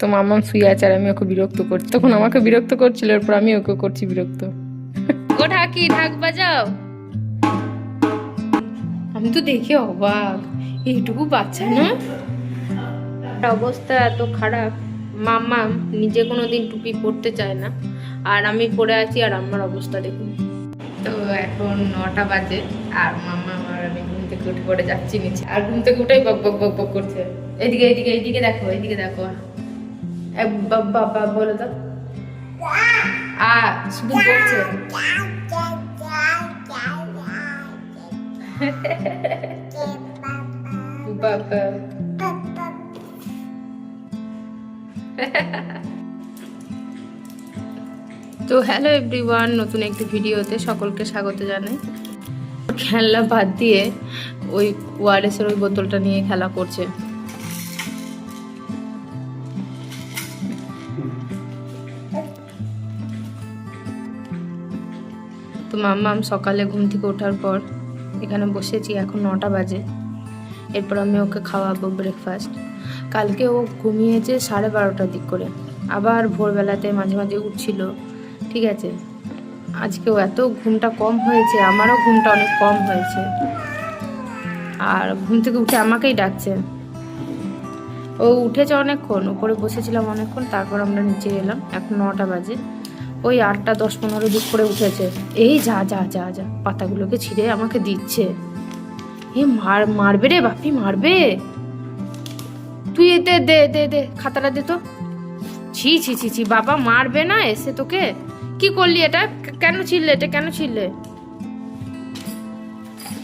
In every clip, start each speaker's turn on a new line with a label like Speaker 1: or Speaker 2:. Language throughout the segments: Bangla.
Speaker 1: তো মামাম শুয়ে আছে আর আমি ওকে বিরক্ত করছি। তখন আমাকে বিরক্ত করছিল এরপর আমি ওকে করছি বিরক্ত। ও ঢাকি ঢাক বাজাও। আমি তো দেখে অবাক। এইটুকু বাচ্চা না? অবস্থা এত খারাপ। মাম্মা নিজে কোনো দিন টুপি পরতে চায় না। আর আমি পরে আছি আর আমার অবস্থা দেখুন। তো এখন নটা বাজে আর মাম্মা আমার আমি ঘুম থেকে উঠে পড়ে যাচ্ছি নিচে। আর ঘুম থেকে উঠেই বক বক বক বক করছে। এদিকে এদিকে এদিকে দেখো এদিকে দেখো। এ, বা- বা- বা- বলো তো আ শুধু বাবা তো হ্যালো এভরিওয়ান নতুন একটি ভিডিওতে সকলকে স্বাগত জানাই। খেলনা বাদ দিয়ে ওই ওয়ারেসের ওই বোতলটা নিয়ে খেলা করছে। তো মাম্মাম সকালে ঘুম থেকে ওঠার পর এখানে বসেছি, এখন নটা বাজে। এরপর আমি ওকে খাওয়াবো ব্রেকফাস্ট কালকে ও ঘুমিয়েছে সাড়ে বারোটার দিক করে। আবার ভোরবেলাতে মাঝে মাঝে উঠছিল, ঠিক আছে? আজকেও এত ঘুমটা কম হয়েছে, আমারও ঘুমটা অনেক কম হয়েছে। আর ঘুম থেকে উঠে আমাকেই ডাকছে। ও উঠেছে অনেকক্ষণ উপরে বসেছিলাম অনেকক্ষণ, তারপর আমরা নিচে এলাম, এখন নটা বাজে। ওই আটটা, দশ, পনেরো দিক করে উঠেছে। এই যা যা যা যা, পাতাগুলোকে ছিঁড়ে আমাকে দিচ্ছে। এ মার, মারবে রে বাপি, মারবে। তুই এতে দে দে দে, খাতাটা দে তো। ছি ছি ছি ছি, বাবা মারবে না এসে তোকে। কি করলি এটা? কেন ছিললে এটা? কেন ছিললে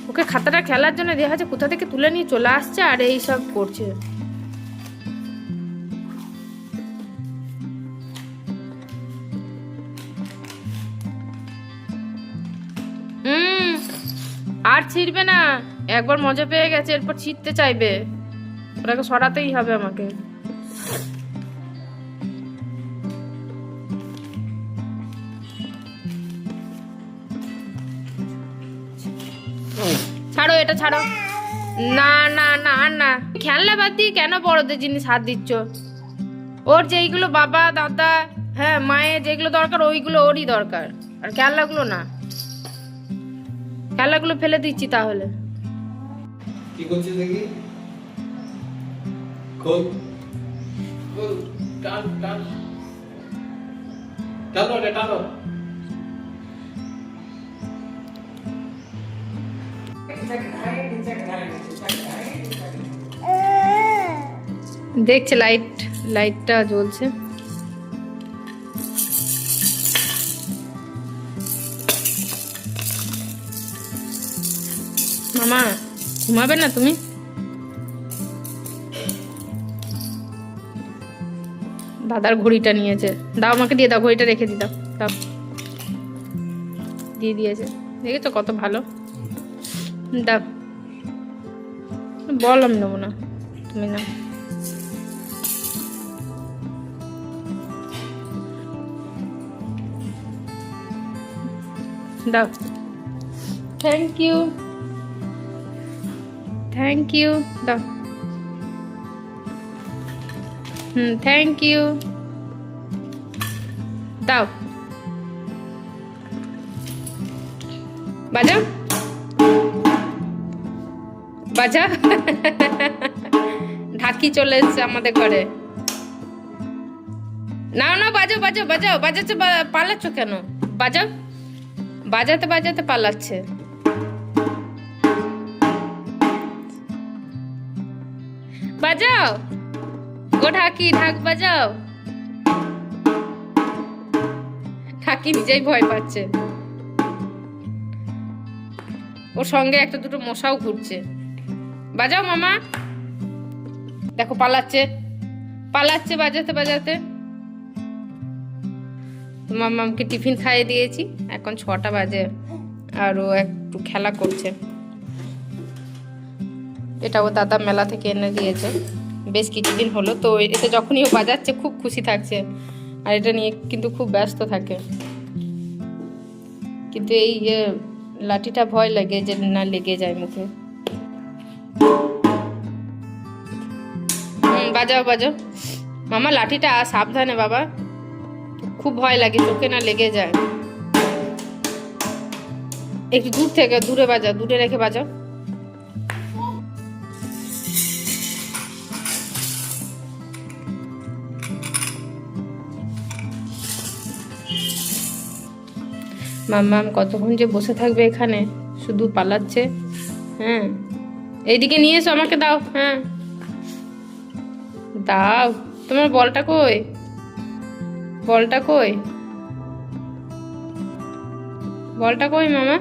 Speaker 1: ওকে খাতাটা খেলার জন্য দেখা যাচ্ছে কোথা থেকে তুলে নিয়ে চলে আসছে আর এই সব করছে। ছিড়বে না। একবার মজা পেয়ে গেছে, এরপর ছিঁড়তে চাইবে। ওটাকে সরাতেই হবে আমাকে। ছাড়ো, এটা ছাড়ো। না না না না। খেলনা বাদ দিয়ে কেন বড়দের জিনিস হাত দিচ্ছ? ওর যেইগুলো বাবা, দাদা হ্যাঁ মায়ের যেগুলো দরকার, ওইগুলো ওরই দরকার। আর খেলনাগুলো না। খেলনাগুলো ফেলে দিচ্ছি তাহলে।
Speaker 2: কি করছিস দেখি? খোল। খোল টান টান। টানো রে টানো
Speaker 1: দেখছে লাইট লাইটটা জ্বলছে। মামা, ঘুমাবে না তুমি? দাদার ঘড়িটা নিয়েছে। দাও আমাকে দিয়ে দাও, ঘড়িটা রেখে দি দাও দাও। দিয়ে দিয়েছে। দেখেছ কত ভালো? দাও। বল আমি নেব না, তুমি না দাও। থ্যাংক ইউ থ্যাংক ইউ দাও হুম থ্যাংক ইউ দাও বাজা বাজা ঢাকি চলে এসছে আমাদের ঘরে না না বাজাও বাজাও বাজাও বাজাচ্ছে পালাচ্ছ কেন বাজাও বাজাতে বাজাতে পালাচ্ছে বাজাও। ও ঢাকি ঢাক বাজাও? ঢাকি নিজেই ভয় পাচ্ছে। ওর সঙ্গে একটা দুটো মশাও ঘুরছে। বাজাও মামা। দেখো পালাচ্ছে। পালাচ্ছে বাজাতে বাজাতে। মামামকে টিফিন খাইয়ে দিয়েছি। এখন ছটা বাজে। আর ও একটু খেলা করছে। এটা ও দাদা মেলা থেকে এনে দিয়েছে। বেশ কিছুদিন হলো, তো এতে যখনই ও বাজাচ্ছে, খুব খুশি থাকছে। আর এটা নিয়ে কিন্তু খুব ব্যস্ত থাকে। কিন্তু এই লাঠিটা ভয় লাগে যে না লেগে যায় মুখে। বাজাও বাজাও। মামা, লাঠিটা সাবধানে বাবা। খুব ভয় লাগে, চোখে না লেগে যায়। একটু দূর থেকে, দূরে বাজাও, দূরে রেখে বাজাও। মাম্মাম কতক্ষণ যে বসে থাকবে এখানে? শুধু পালাচ্ছে। হ্যাঁ। এইদিকে নিয়ে এসো, আমাকে দাও। হ্যাঁ। দাও। তোমার বলটা কই? বলটা কই? বলটা কই, মামা?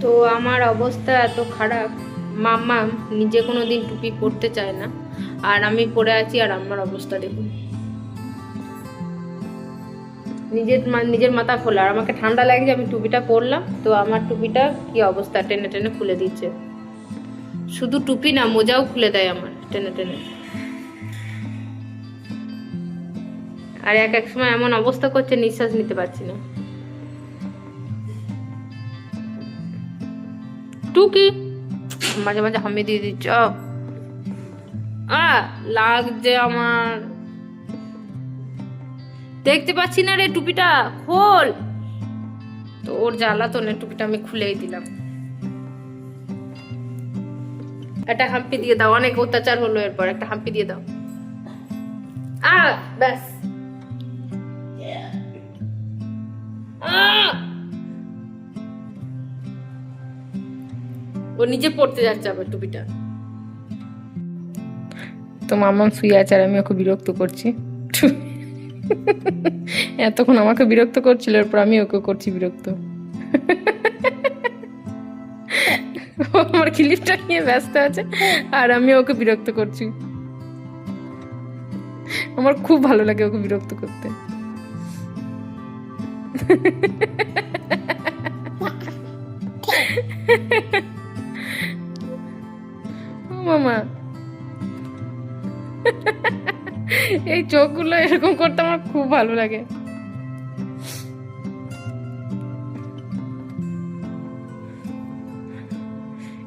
Speaker 1: তো আমার অবস্থা এত খারাপ। মাম্মা নিজে কোনো দিন টুপি পরতে চায় না। আর আমি পরে আছি আর আমার অবস্থা দেখুন। নিজের নিজের মাথা খোলা। আর আমাকে ঠান্ডা লাগছে, আমি টুপিটা পরলাম, তো আমার টুপিটা কি অবস্থা? টেনে টেনে খুলে দিচ্ছে। শুধু টুপি না, মোজাও খুলে দেয় আমার, টেনে টেনে। আর এক এক সময় এমন অবস্থা করছে, নিঃশ্বাস নিতে পারছি না। টুকি! মাঝে মাঝে হামি দিয়ে দিচ্ছ। লাগছে আমার। দেখতে পাচ্ছি না রে টুপিটা, খোল। তো ওর জ্বালা তো না টুপিটা আমি খুলেই দিলাম। একটা হাম্পি দিয়ে দাও, অনেক অত্যাচার হলো এরপর, একটা হাম্পি দিয়ে দাও। আ ব্যাস। নিজে পড়তে যাচ্ছে আবার টুপিটা। তো মামাম শুয়ে আছে আর আমি ওকে বিরক্ত করছি। এতক্ষণ আমাকে বিরক্ত করছিল, এরপর আমি ওকে করছি বিরক্ত। আমার ক্লিপটা নিয়ে ব্যস্ত আছে আর আমি ওকে বিরক্ত করছি। আমার খুব ভালো লাগে ওকে বিরক্ত করতে। এই চোখগুলো এরকম করতে আমার খুব ভালো লাগে।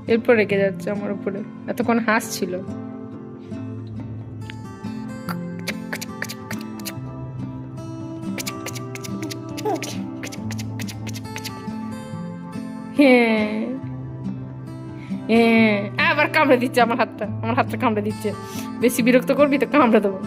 Speaker 1: এরপর রেগে যাচ্ছে আমার উপরে। এতক্ষণ হাসছিল। হ্যাঁ। হ্যাঁ। আবার কামড়ে দিচ্ছে আমার হাতটা। আমার হাতটা কামড়ে দিচ্ছে। বেশি বিরক্ত করবি তো কামড়ে দেবো।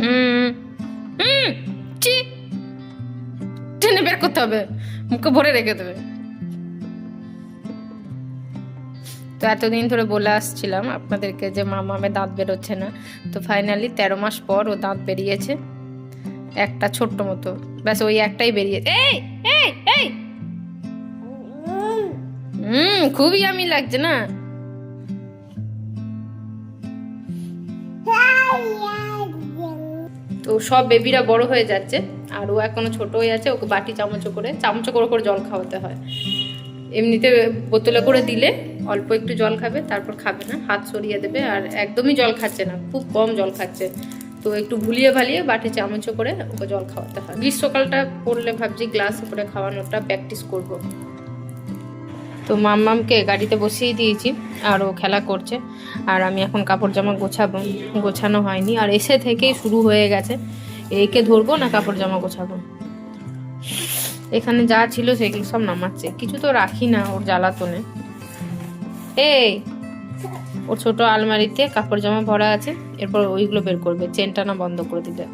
Speaker 1: হুম বের করতে হবে। মুখে ভরে রেখে দেবে। তো এতদিন ধরে বলে আসছিলাম আপনাদেরকে যে মামামে দাঁত বেরোচ্ছে না। তো ফাইনালি তেরো মাস পর ও দাঁত বেরিয়েছে। একটা ছোট্ট মতো। ব্যাস, ওই একটাই বেরিয়েছে এই এই এই! হুম, খুবই আমি লাগছে না? তো সব বেবিরা বড় হয়ে যাচ্ছে। আর ও এখনও ছোট হয়ে আছে, ওকে বাটি চামচ করে চামচ করে করে জল খাওয়াতে হয়। এমনিতে বোতলে করে দিলে অল্প একটু জল খাবে, তারপর খাবে না। হাত সরিয়ে দেবে আর একদমই জল খাচ্ছে না, খুব কম জল খাচ্ছে। তো একটু ভুলিয়ে ভালিয়ে বাটি চামচ করে ওকে জল খাওয়াতে হয়। গ্রীষ্মকালটা পড়লে ভাবছি গ্লাস করে খাওয়ানোটা প্র্যাকটিস করব। তো মাম্মামকে গাড়িতে বসিয়ে দিয়েছি, আর ও খেলা করছে, আর আমি এখন কাপড় জামা গোছাবো, গোছানো হয়নি, আর এসে থেকেই শুরু হয়ে গেছে। একে ধরবো না কাপড় জামা গোছাবো? এখানে যা ছিল সেগুলো সব নামাচ্ছে, কিছু তো রাখি না ওর জ্বালাতনে। এই ওর ছোট আলমারিতে কাপড় জামা ভরা আছে, এরপর ওইগুলো বের করবে চেনটা না বন্ধ করে দিলে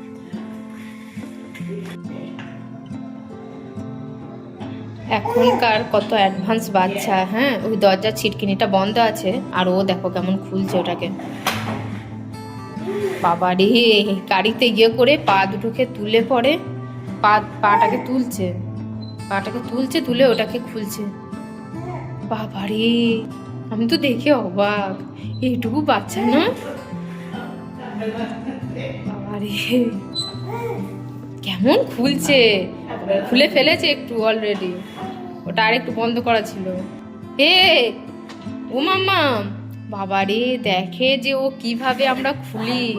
Speaker 1: এখনকার কত অ্যাডভান্স বাচ্চা হ্যাঁ? ওই দরজার ছিটকিনিটা বন্ধ আছে, আর ও দেখো কেমন খুলছে ওটাকে। বাবা রে, গাড়িতে গিয়ে করে পা দুটোকে তুলে পড়ে, পা, পাটাকে তুলছে পাটাকে তুলছে, তুলে ওটাকে খুলছে। বাবা রে। আমি তো দেখে অবাক। এইটুকু বাচ্চা না? বাবারে। কেমন খুলছে? খুলে ফেলেছে একটু অলরেডি ওটা আর একটু বন্ধ করা ছিল। এ, ও মাম্মা, বাবারে, দেখে যে ও কীভাবে আমরা খুলি।